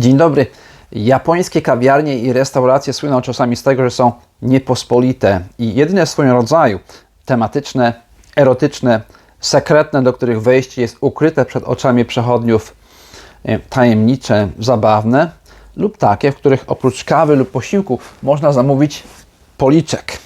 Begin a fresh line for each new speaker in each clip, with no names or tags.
Dzień dobry. Japońskie kawiarnie i restauracje słyną czasami z tego, że są niepospolite i jedyne w swoim rodzaju, tematyczne, erotyczne, sekretne, do których wejście jest ukryte przed oczami przechodniów, e, tajemnicze, zabawne lub takie, w których oprócz kawy lub posiłku można zamówić policzek.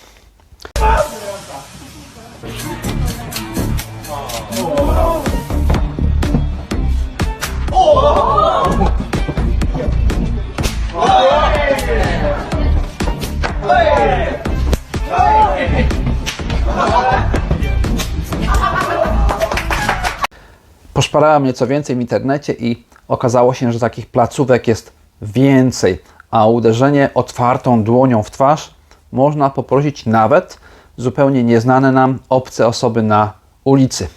Poszparałem nieco więcej w internecie i okazało się, że takich placówek jest więcej, a uderzenie otwartą dłonią w twarz można poprosić nawet zupełnie nieznane nam obce osoby na ulicy.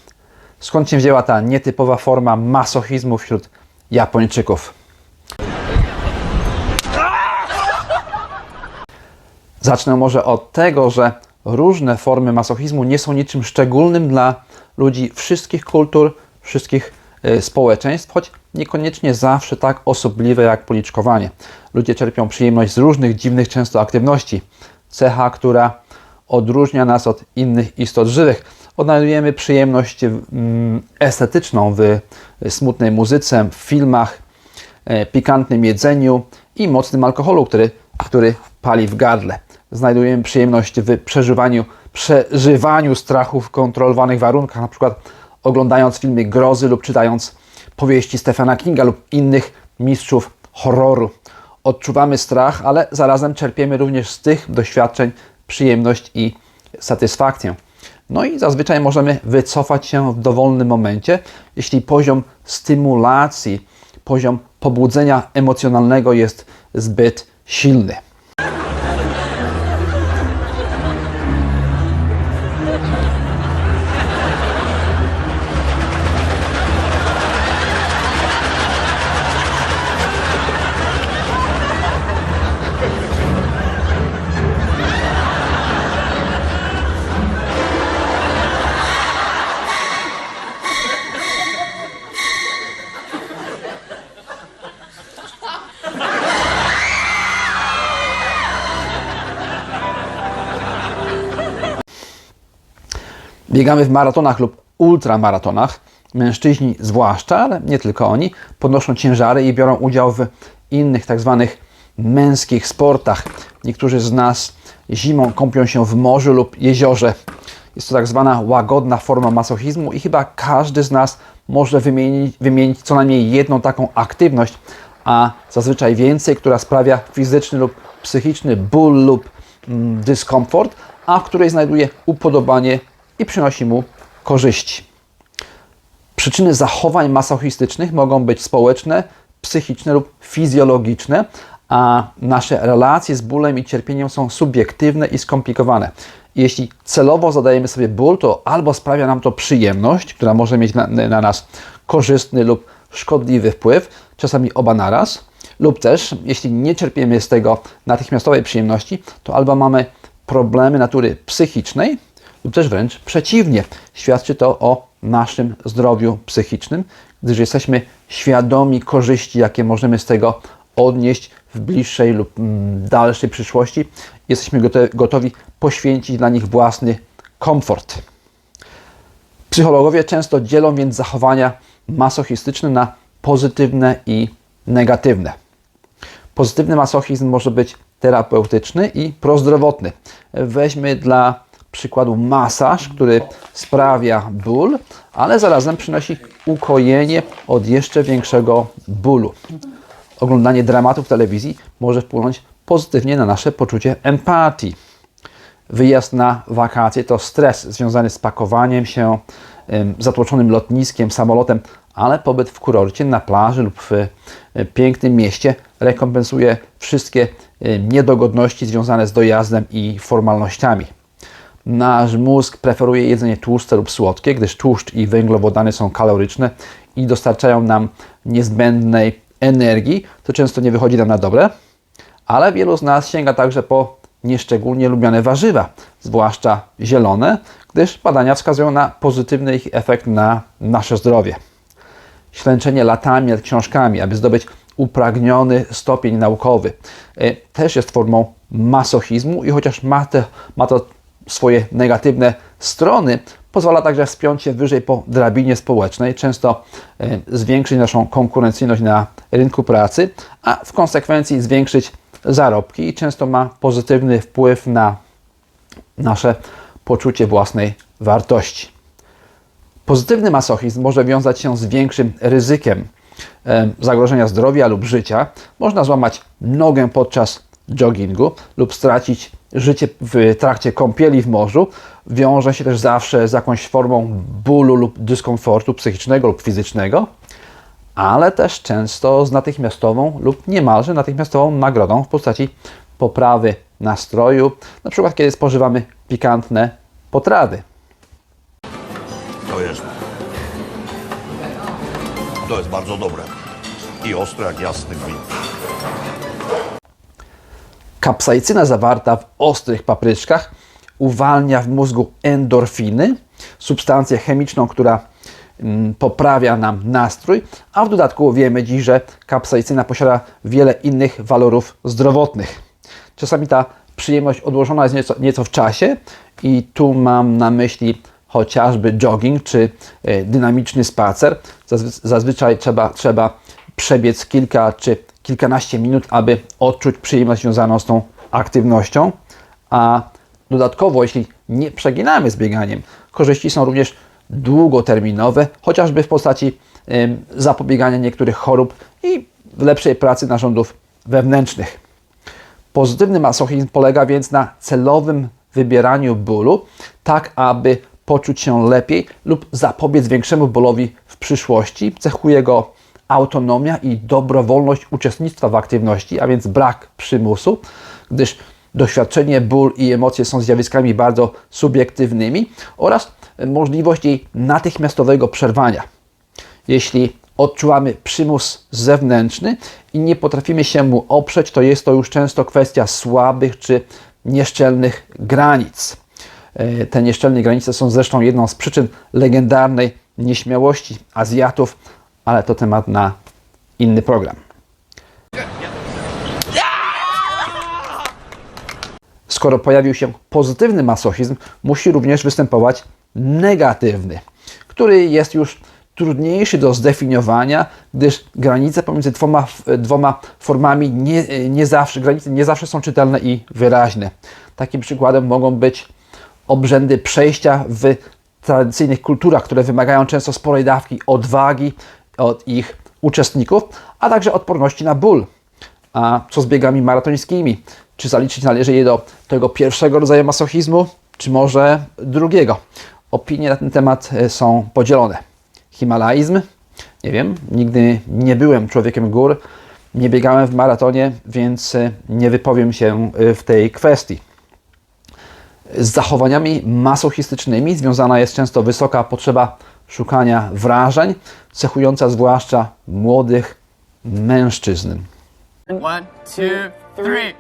Skąd się wzięła ta nietypowa forma masochizmu wśród Japończyków? Zacznę może od tego, że różne formy masochizmu nie są niczym szczególnym dla ludzi wszystkich kultur, wszystkich y, społeczeństw, choć niekoniecznie zawsze tak osobliwe jak policzkowanie. Ludzie czerpią przyjemność z różnych dziwnych często aktywności. Cecha, która odróżnia nas od innych istot żywych. Odnajdujemy przyjemność mm, estetyczną w y, smutnej muzyce, w filmach, e, pikantnym jedzeniu i mocnym alkoholu, który, który pali w gardle. Znajdujemy przyjemność w przeżywaniu, przeżywaniu strachu w kontrolowanych warunkach, na przykład oglądając filmy grozy lub czytając powieści Stephena Kinga lub innych mistrzów horroru. Odczuwamy strach, ale zarazem czerpiemy również z tych doświadczeń przyjemność i satysfakcję. No i zazwyczaj możemy wycofać się w dowolnym momencie, jeśli poziom stymulacji, poziom pobudzenia emocjonalnego jest zbyt silny. Biegamy w maratonach lub ultramaratonach. Mężczyźni zwłaszcza, ale nie tylko oni, podnoszą ciężary i biorą udział w innych tak zwanych męskich sportach. Niektórzy z nas zimą kąpią się w morzu lub jeziorze. Jest to tak zwana łagodna forma masochizmu i chyba każdy z nas może wymienić, wymienić co najmniej jedną taką aktywność, a zazwyczaj więcej, która sprawia fizyczny lub psychiczny ból lub mm, dyskomfort, a w której znajduje upodobanie i przynosi mu korzyści. Przyczyny zachowań masochistycznych mogą być społeczne, psychiczne lub fizjologiczne, a nasze relacje z bólem i cierpieniem są subiektywne i skomplikowane. Jeśli celowo zadajemy sobie ból, to albo sprawia nam to przyjemność, która może mieć na, na nas korzystny lub szkodliwy wpływ, czasami oba naraz, lub też, jeśli nie czerpiemy z tego natychmiastowej przyjemności, to albo mamy problemy natury psychicznej, lub też wręcz przeciwnie. Świadczy to o naszym zdrowiu psychicznym, gdyż jesteśmy świadomi korzyści, jakie możemy z tego odnieść w bliższej lub mm, dalszej przyszłości. Jesteśmy gotowi poświęcić dla nich własny komfort. Psychologowie często dzielą więc zachowania masochistyczne na pozytywne i negatywne. Pozytywny masochizm może być terapeutyczny i prozdrowotny. Weźmy dla przykładu masaż, który sprawia ból, ale zarazem przynosi ukojenie od jeszcze większego bólu. Oglądanie dramatu w telewizji może wpłynąć pozytywnie na nasze poczucie empatii. Wyjazd na wakacje to stres związany z pakowaniem się, zatłoczonym lotniskiem, samolotem, ale pobyt w kurorcie, na plaży lub w e, pięknym mieście rekompensuje wszystkie niedogodności związane z dojazdem i formalnościami. Nasz mózg preferuje jedzenie tłuste lub słodkie, gdyż tłuszcz i węglowodany są kaloryczne i dostarczają nam niezbędnej energii, co często nie wychodzi nam na dobre, ale wielu z nas sięga także po nieszczególnie lubiane warzywa, zwłaszcza zielone, gdyż badania wskazują na pozytywny ich efekt na nasze zdrowie. Ślęczenie latami nad książkami, aby zdobyć upragniony stopień naukowy. E, Też jest formą masochizmu i chociaż ma, te, ma to swoje negatywne strony, pozwala także wspiąć się wyżej po drabinie społecznej, często e, zwiększyć naszą konkurencyjność na rynku pracy, a w konsekwencji zwiększyć zarobki i często ma pozytywny wpływ na nasze poczucie własnej wartości. Pozytywny masochizm może wiązać się z większym ryzykiem e, zagrożenia zdrowia lub życia. Można złamać nogę podczas joggingu lub stracić życie w trakcie kąpieli w morzu. Wiąże się też zawsze z jakąś formą bólu lub dyskomfortu psychicznego lub fizycznego, ale też często z natychmiastową lub niemalże natychmiastową nagrodą w postaci poprawy nastroju, na przykład kiedy spożywamy pikantne potrawy.
To jest. To jest bardzo dobre. I ostre jak jasny gwint.
Kapsaicyna zawarta w ostrych papryczkach uwalnia w mózgu endorfiny, substancję chemiczną, która mm, poprawia nam nastrój, a w dodatku wiemy dziś, że kapsaicyna posiada wiele innych walorów zdrowotnych. Czasami ta przyjemność odłożona jest nieco, nieco w czasie i tu mam na myśli chociażby jogging czy e, dynamiczny spacer. Zazwy- Zazwyczaj trzeba, trzeba przebiec kilka czy kilkanaście minut, aby odczuć przyjemność związaną z tą aktywnością, a dodatkowo, jeśli nie przeginamy z bieganiem, korzyści są również długoterminowe, chociażby w postaci zapobiegania niektórych chorób i lepszej pracy narządów wewnętrznych. Pozytywny masochizm polega więc na celowym wybieraniu bólu, tak aby poczuć się lepiej lub zapobiec większemu bólowi w przyszłości. Cechuje go autonomia i dobrowolność uczestnictwa w aktywności, a więc brak przymusu, gdyż doświadczenie, ból i emocje są zjawiskami bardzo subiektywnymi oraz możliwość jej natychmiastowego przerwania. Jeśli odczuwamy przymus zewnętrzny i nie potrafimy się mu oprzeć, to jest to już często kwestia słabych czy nieszczelnych granic. E, Te nieszczelne granice są zresztą jedną z przyczyn legendarnej nieśmiałości Azjatów, ale to temat na inny program. Skoro pojawił się pozytywny masochizm, musi również występować negatywny, który jest już trudniejszy do zdefiniowania, gdyż granice pomiędzy dwoma, dwoma formami nie, nie zawsze, granice nie zawsze są czytelne i wyraźne. Takim przykładem mogą być obrzędy przejścia w tradycyjnych kulturach, które wymagają często sporej dawki odwagi od ich uczestników, a także odporności na ból. A co z biegami maratońskimi? Czy zaliczyć należy je do tego pierwszego rodzaju masochizmu, czy może drugiego? Opinie na ten temat e, są podzielone. Himalaizm? Nie wiem, nigdy nie byłem człowiekiem gór, nie biegałem w maratonie, więc e, nie wypowiem się e, w tej kwestii. Z zachowaniami masochistycznymi związana jest często wysoka potrzeba szukania wrażeń, cechująca zwłaszcza młodych mężczyzn.
One, two, three.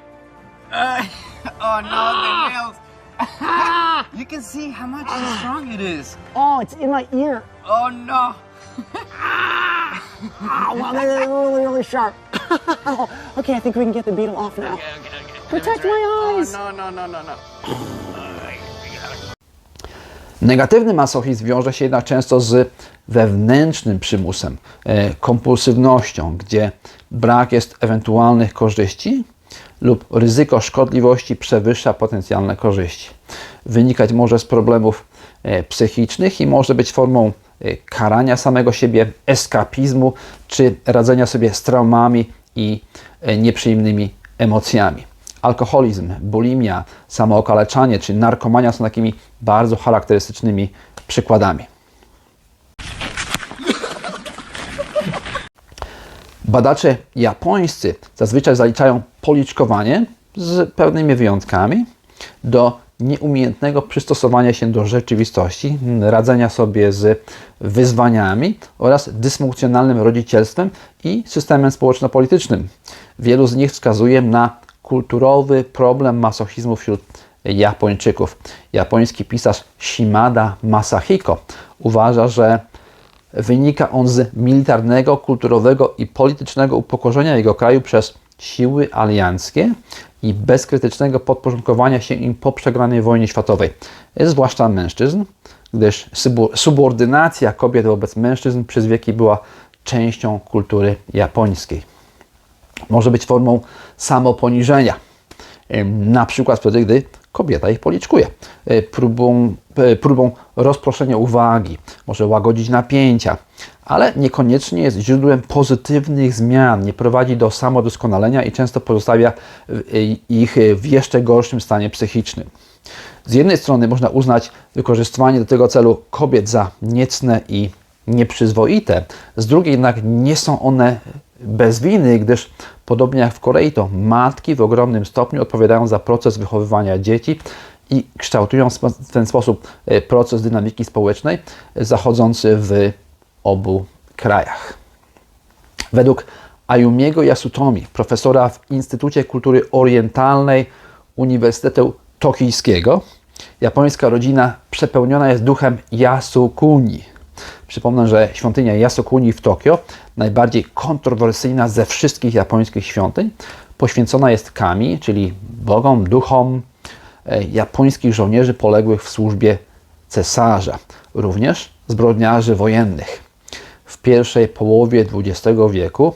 Uh, oh no, the nails. you can see how much how strong it is.
Oh, it's in my ear.
Oh no.
Oh, wow, they're really, really sharp. okay, I think we can get the beetle off now.
Okay, okay, okay.
Protect my eyes.
Oh, no, no, no, no, no.
Negatywny masochizm wiąże się jednak często z wewnętrznym przymusem, e, kompulsywnością, gdzie brak jest ewentualnych korzyści lub ryzyko szkodliwości przewyższa potencjalne korzyści. Wynikać może z problemów e, psychicznych i może być formą e, karania samego siebie, eskapizmu czy radzenia sobie z traumami i nieprzyjemnymi emocjami. Alkoholizm, bulimia, samookaleczanie czy narkomania są takimi bardzo charakterystycznymi przykładami. Badacze japońscy zazwyczaj zaliczają policzkowanie z pewnymi wyjątkami do nieumiejętnego przystosowania się do rzeczywistości, radzenia sobie z wyzwaniami oraz dysfunkcjonalnym rodzicielstwem i systemem społeczno-politycznym. Wielu z nich wskazuje na kulturowy problem masochizmu wśród Japończyków. Japoński pisarz Shimada Masahiko uważa, że Wynika on z militarnego, kulturowego i politycznego upokorzenia jego kraju przez siły alianckie i bezkrytycznego podporządkowania się im po przegranej wojnie światowej, zwłaszcza mężczyzn, gdyż subordynacja kobiet wobec mężczyzn przez wieki była częścią kultury japońskiej. Może być formą samoponiżenia, na przykład wtedy, gdy kobieta ich policzkuje, Y, próbą, y, próbą rozproszenia uwagi, może łagodzić napięcia, ale niekoniecznie jest źródłem pozytywnych zmian, nie prowadzi do samodoskonalenia i często pozostawia y, ich w jeszcze gorszym stanie psychicznym. Z jednej strony można uznać wykorzystywanie do tego celu kobiet za niecne i nieprzyzwoite, z drugiej jednak nie są one bez winy, gdyż podobnie jak w Korei, to matki w ogromnym stopniu odpowiadają za proces wychowywania dzieci i kształtują w ten sposób e, proces dynamiki społecznej zachodzący w obu krajach. Według Ayumiego Yasutomi, profesora w Instytucie Kultury Orientalnej Uniwersytetu Tokijskiego, japońska rodzina przepełniona jest duchem Yasukuni. Przypomnę, że świątynia Yasukuni w Tokio, najbardziej kontrowersyjna ze wszystkich japońskich świątyń, poświęcona jest kami, czyli bogom, duchom e, japońskich żołnierzy poległych w służbie cesarza, również zbrodniarzy wojennych. W pierwszej połowie XX wieku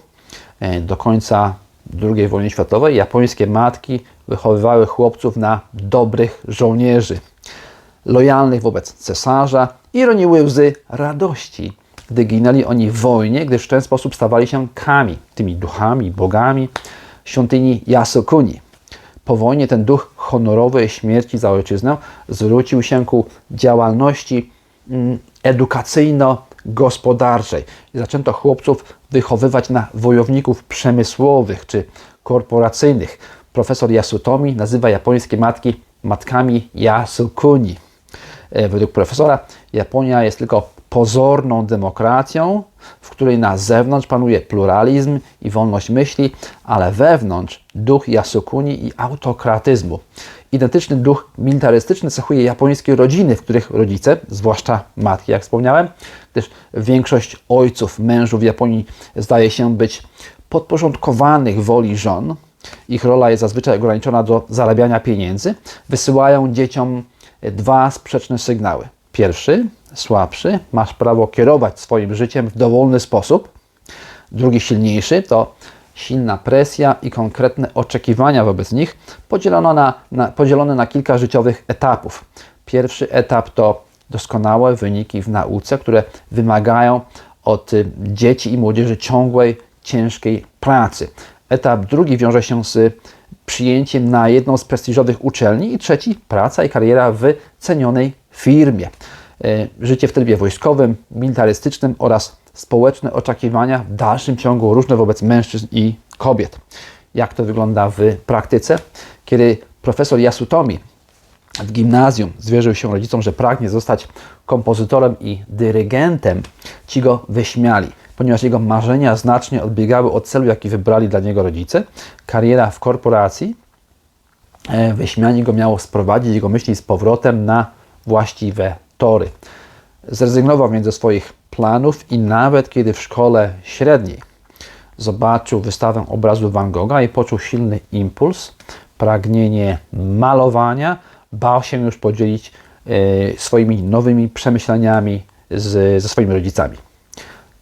e, do końca II wojny światowej japońskie matki wychowywały chłopców na dobrych żołnierzy, lojalnych wobec cesarza i roniły łzy radości, gdy ginęli oni w wojnie, gdyż w ten sposób stawali się kami, tymi duchami, bogami świątyni Yasukuni. Po wojnie ten duch honorowej śmierci za ojczyznę zwrócił się ku działalności mm, edukacyjno-gospodarczej zaczęto chłopców wychowywać na wojowników przemysłowych czy korporacyjnych. Profesor Yasutomi nazywa japońskie matki matkami Yasukuni. E, Według profesora Japonia jest tylko pozorną demokracją, w której na zewnątrz panuje pluralizm i wolność myśli, ale wewnątrz duch Yasukuni i autokratyzmu. Identyczny duch militarystyczny cechuje japońskie rodziny, w których rodzice, zwłaszcza matki, jak wspomniałem, gdyż większość ojców, mężów w Japonii zdaje się być podporządkowanych woli żon, ich rola jest zazwyczaj ograniczona do zarabiania pieniędzy, wysyłają dzieciom dwa sprzeczne sygnały. Pierwszy, słabszy, masz prawo kierować swoim życiem w dowolny sposób. Drugi, silniejszy, to silna presja i konkretne oczekiwania wobec nich, podzielono na, na, podzielone na kilka życiowych etapów. Pierwszy etap to doskonałe wyniki w nauce, które wymagają od dzieci i młodzieży ciągłej, ciężkiej pracy. Etap drugi wiąże się z przyjęciem na jedną z prestiżowych uczelni i trzeci praca i kariera w cenionej firmie. E, Życie w trybie wojskowym, militarystycznym oraz społeczne oczekiwania w dalszym ciągu różne wobec mężczyzn i kobiet. Jak to wygląda w praktyce? Kiedy profesor Yasutomi w gimnazjum zwierzył się rodzicom, że pragnie zostać kompozytorem i dyrygentem, ci go wyśmiali, ponieważ jego marzenia znacznie odbiegały od celu, jaki wybrali dla niego rodzice. Kariera w korporacji, e, wyśmianie go miało sprowadzić jego myśli z powrotem na właściwe tory. Zrezygnował więc ze swoich planów i nawet kiedy w szkole średniej zobaczył wystawę obrazu Van Gogha i poczuł silny impuls, pragnienie malowania, bał się już podzielić e, swoimi nowymi przemyśleniami z, ze swoimi rodzicami.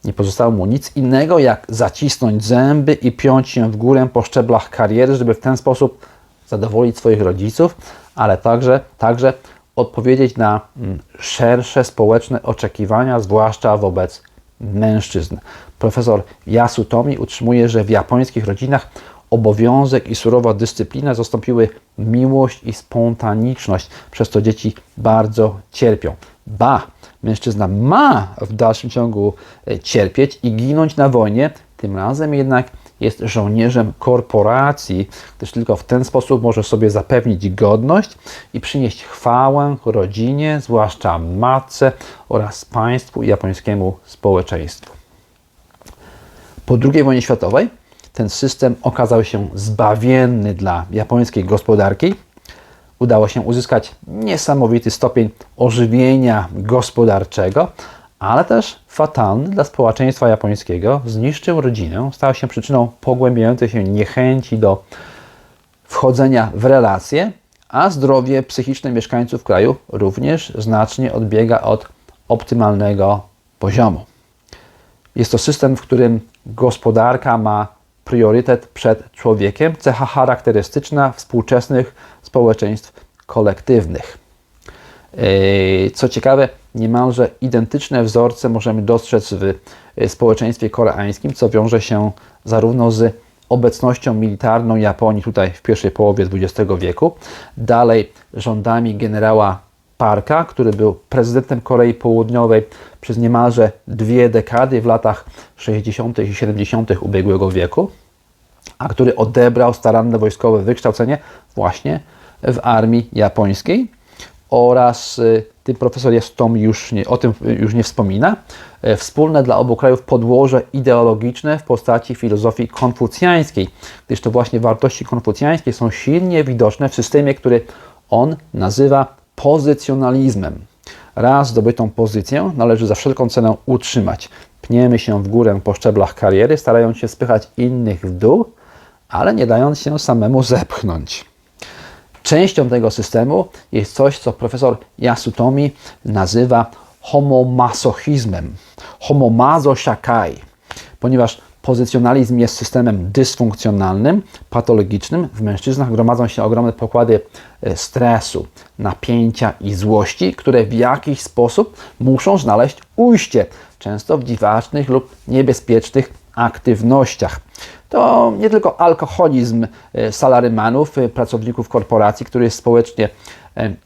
Nie pozostało mu nic innego, jak zacisnąć zęby i piąć się w górę po szczeblach kariery, żeby w ten sposób zadowolić swoich rodziców, ale także, także odpowiedzieć na mm, szersze społeczne oczekiwania, zwłaszcza wobec mężczyzn. Profesor Yasutomi utrzymuje, że w japońskich rodzinach obowiązek i surowa dyscyplina zastąpiły miłość i spontaniczność, przez to dzieci bardzo cierpią. Ba, mężczyzna ma w dalszym ciągu e, cierpieć i ginąć na wojnie, tym razem jednak jest żołnierzem korporacji, gdyż tylko w ten sposób może sobie zapewnić godność i przynieść chwałę rodzinie, zwłaszcza matce oraz państwu i japońskiemu społeczeństwu. Po II wojnie światowej ten system okazał się zbawienny dla japońskiej gospodarki. Udało się uzyskać niesamowity stopień ożywienia gospodarczego, ale też fatalny dla społeczeństwa japońskiego. Zniszczył rodzinę, stał się przyczyną pogłębiającej się niechęci do wchodzenia w relacje, a zdrowie psychiczne mieszkańców kraju również znacznie odbiega od optymalnego poziomu. Jest to system, w którym gospodarka ma priorytet przed człowiekiem, cecha charakterystyczna współczesnych społeczeństw kolektywnych. Yy, Co ciekawe, niemalże identyczne wzorce możemy dostrzec w yy, społeczeństwie koreańskim, co wiąże się zarówno z obecnością militarną Japonii tutaj w pierwszej połowie XX wieku, dalej rządami generała Parka, który był prezydentem Korei Południowej przez niemalże dwie dekady w latach 60. i 70. ubiegłego wieku, a który odebrał staranne wojskowe wykształcenie właśnie w armii japońskiej oraz y, tym profesor Yasutomi już nie, o tym już nie wspomina. E, Wspólne dla obu krajów podłoże ideologiczne w postaci filozofii konfucjańskiej, gdyż to właśnie wartości konfucjańskie są silnie widoczne w systemie, który on nazywa pozycjonalizmem. Raz zdobytą pozycję należy za wszelką cenę utrzymać. Pniemy się w górę po szczeblach kariery, starając się spychać innych w dół, ale nie dając się samemu zepchnąć. Częścią tego systemu jest coś, co profesor Yasutomi nazywa homomasochizmem, homomazo shakai, ponieważ pozycjonalizm jest systemem dysfunkcjonalnym, patologicznym. W mężczyznach gromadzą się ogromne pokłady e, stresu, napięcia i złości, które w jakiś sposób muszą znaleźć ujście, często w dziwacznych lub niebezpiecznych aktywnościach. To nie tylko alkoholizm e, salarymanów, e, pracowników korporacji, który jest społecznie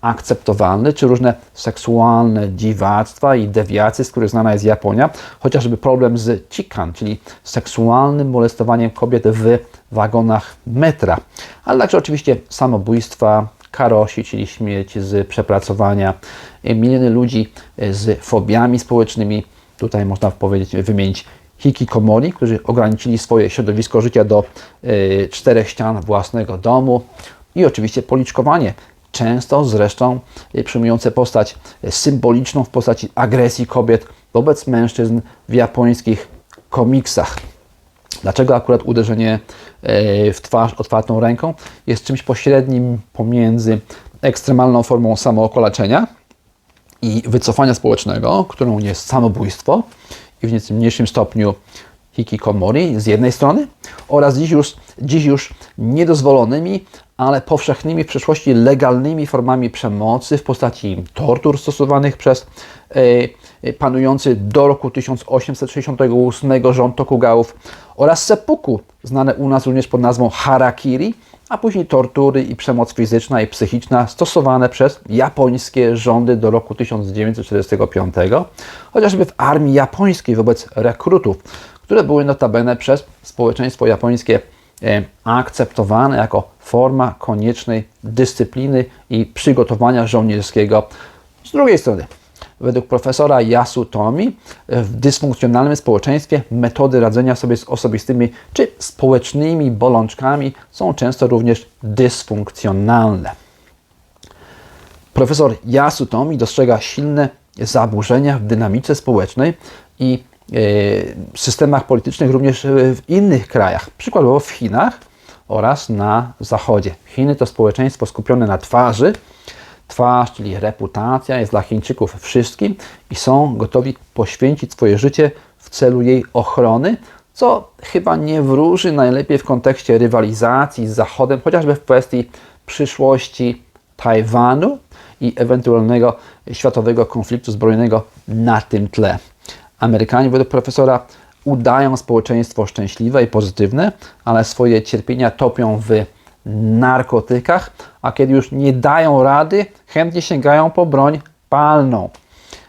akceptowalny, czy różne seksualne dziwactwa i dewiacje, z których znana jest Japonia, chociażby problem z chikan, czyli seksualnym molestowaniem kobiet w wagonach metra, ale także oczywiście samobójstwa, karosi, czyli śmierć z przepracowania, e, miliony ludzi e, z fobiami społecznymi, tutaj można powiedzieć, wymienić hikikomori, którzy ograniczyli swoje środowisko życia do y, czterech ścian własnego domu i oczywiście policzkowanie, często zresztą y, przyjmujące postać y, symboliczną w postaci agresji kobiet wobec mężczyzn w japońskich komiksach. Dlaczego akurat uderzenie e, w twarz otwartą ręką jest czymś pośrednim pomiędzy ekstremalną formą samookoleczenia i wycofania społecznego, którą jest samobójstwo i w nieco mniejszym stopniu hikikomori z jednej strony oraz dziś już, dziś już niedozwolonymi, ale powszechnymi w przeszłości legalnymi formami przemocy w postaci tortur stosowanych przez e, e, panujący do roku 1868 rząd Tokugałów oraz seppuku, znane u nas również pod nazwą harakiri, a później tortury i przemoc fizyczna i psychiczna stosowane przez japońskie rządy do roku 1945, chociażby w armii japońskiej wobec rekrutów, które były notabene przez społeczeństwo japońskie e, akceptowane jako forma koniecznej dyscypliny i przygotowania żołnierskiego. Z drugiej strony, według profesora Yasutomi, w dysfunkcjonalnym społeczeństwie metody radzenia sobie z osobistymi czy społecznymi bolączkami są często również dysfunkcjonalne. Profesor Yasutomi dostrzega silne zaburzenia w dynamice społecznej i e, systemach politycznych również w innych krajach, przykładowo w Chinach oraz na Zachodzie. Chiny to społeczeństwo skupione na twarzy. Twarz, czyli reputacja, jest dla Chińczyków wszystkim i są gotowi poświęcić swoje życie w celu jej ochrony, co chyba nie wróży najlepiej w kontekście rywalizacji z Zachodem, chociażby w kwestii przyszłości Tajwanu i ewentualnego światowego konfliktu zbrojnego na tym tle. Amerykanie według profesora udają społeczeństwo szczęśliwe i pozytywne, ale swoje cierpienia topią w narkotykach, a kiedy już nie dają rady, chętnie sięgają po broń palną.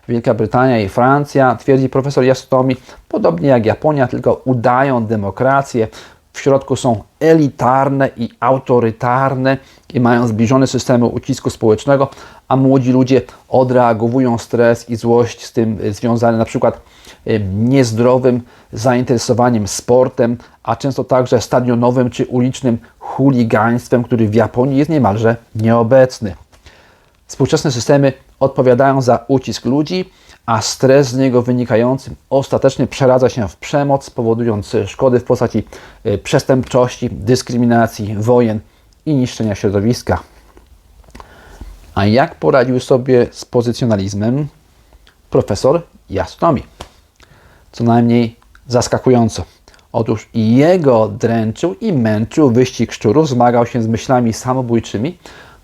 Wielka Brytania i Francja, twierdzi profesor Yasutomi, podobnie jak Japonia, tylko udają demokrację. W środku są elitarne i autorytarne i mają zbliżone systemy ucisku społecznego, a młodzi ludzie odreagowują stres i złość z tym y, związane na przykład y, niezdrowym zainteresowaniem sportem, a często także stadionowym czy ulicznym chuligaństwem, który w Japonii jest niemalże nieobecny. Współczesne systemy odpowiadają za ucisk ludzi, a stres z niego wynikający ostatecznie przeradza się w przemoc, powodując szkody w postaci y, przestępczości, dyskryminacji, wojen i niszczenia środowiska. A jak poradził sobie z pozycjonalizmem profesor Jastomi? Co najmniej zaskakująco. Otóż jego dręczył i męczył wyścig szczurów, zmagał się z myślami samobójczymi,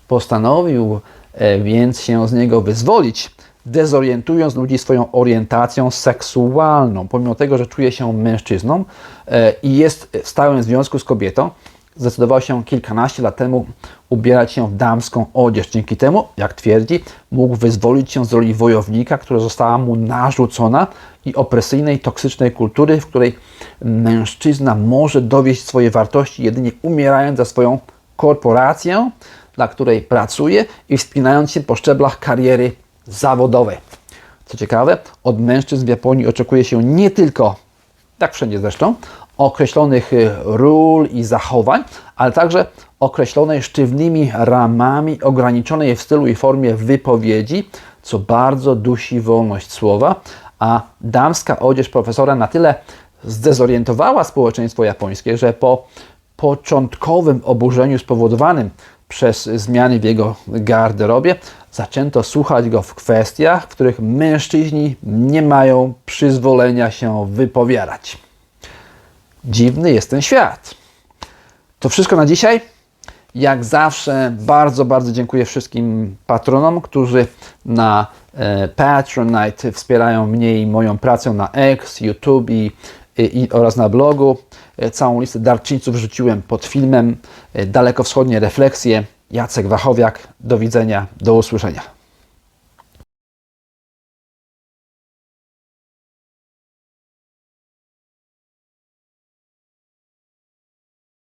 postanowił e, więc się z niego wyzwolić, dezorientując ludzi swoją orientacją seksualną. Pomimo tego, że czuje się mężczyzną e, i jest w stałym związku z kobietą, zdecydował się kilkanaście lat temu ubierać się w damską odzież. Dzięki temu, jak twierdzi, mógł wyzwolić się z roli wojownika, która została mu narzucona i opresyjnej, toksycznej kultury, w której mężczyzna może dowieść swoje wartości jedynie umierając za swoją korporację, dla której pracuje i wspinając się po szczeblach kariery zawodowej. Co ciekawe, od mężczyzn w Japonii oczekuje się nie tylko tak wszędzie zresztą, określonych y, ról i zachowań, ale także określonej sztywnymi ramami, ograniczonej w stylu i formie wypowiedzi, co bardzo dusi wolność słowa, a damska odzież profesora na tyle zdezorientowała społeczeństwo japońskie, że po początkowym oburzeniu spowodowanym przez zmiany w jego garderobie zaczęto słuchać go w kwestiach, w których mężczyźni nie mają przyzwolenia się wypowiadać. Dziwny jest ten świat. To wszystko na dzisiaj. Jak zawsze bardzo, bardzo dziękuję wszystkim patronom, którzy na e, Patronite wspierają mnie i moją pracę na X, YouTube i, i, oraz na blogu. E, Całą listę darczyńców wrzuciłem pod filmem. E, Dalekowschodnie refleksje. Jacek Wachowiak. Do widzenia, do usłyszenia.